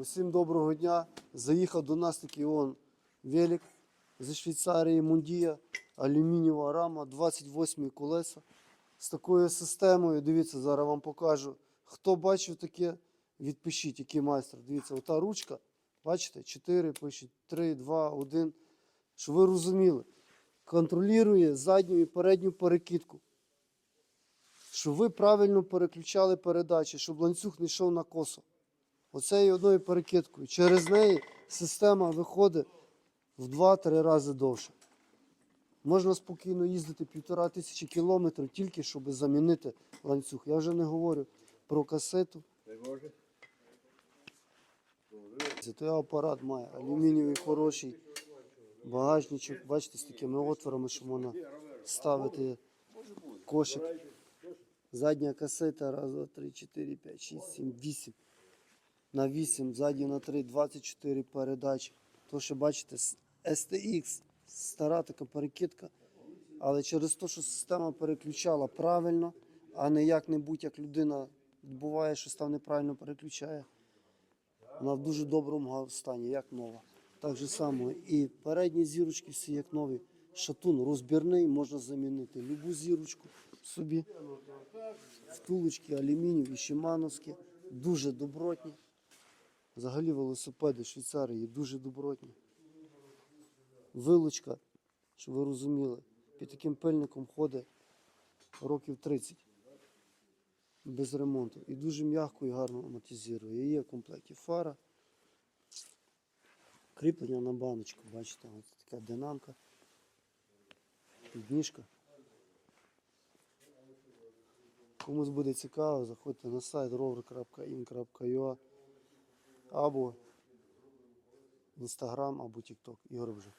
Усім доброго дня. Заїхав до нас такий он велик зі Швейцарії Мундія, алюмінієва рама, 28 колеса. З такою системою, дивіться, зараз вам покажу. Хто бачив таке, відпишіть, який майстер. Дивіться, ота ручка, бачите, 4 пишуть, 3, 2, 1. Щоб ви розуміли, контролює задню і передню перекидку. Щоб ви правильно переключали передачі, щоб ланцюг не йшов на косо. Оцею одною перекидкою. Через неї система виходить в 2-3 рази довше. Можна спокійно їздити півтора тисячі кілометрів тільки, щоб замінити ланцюг. Я вже не говорю про касету. Той апарат має алюмінієвий хороший багажничок. Бачите, з такими отворами, що можна ставити кошик. Задня касета, раз, два, три, чотири, п'ять, шість, сім, вісім. На 8, ззаді на 3, 24 передачі. То, що бачите, STX, стара така перекидка. Але через те, що система переключала правильно, а не як-небудь, як людина буває, щось там неправильно переключає. Вона в дуже доброму стані, як нова. Так же само і передні зірочки всі як нові. Шатун розбірний, можна замінити любу зірочку собі. Втулочки, алюмінієві, шимановські, дуже добротні. Взагалі велосипеди Швейцарії дуже добротні. Вилучка, щоб ви розуміли, під таким пильником ходить років 30 без ремонту. І дуже м'яко і гарно амортизує. Є в комплекті фара. Кріплення на баночку, бачите, ось така динамка. Підніжка. Комусь буде цікаво, заходьте на сайт rover.in.ua або Instagram, або TikTok. Ігор вже.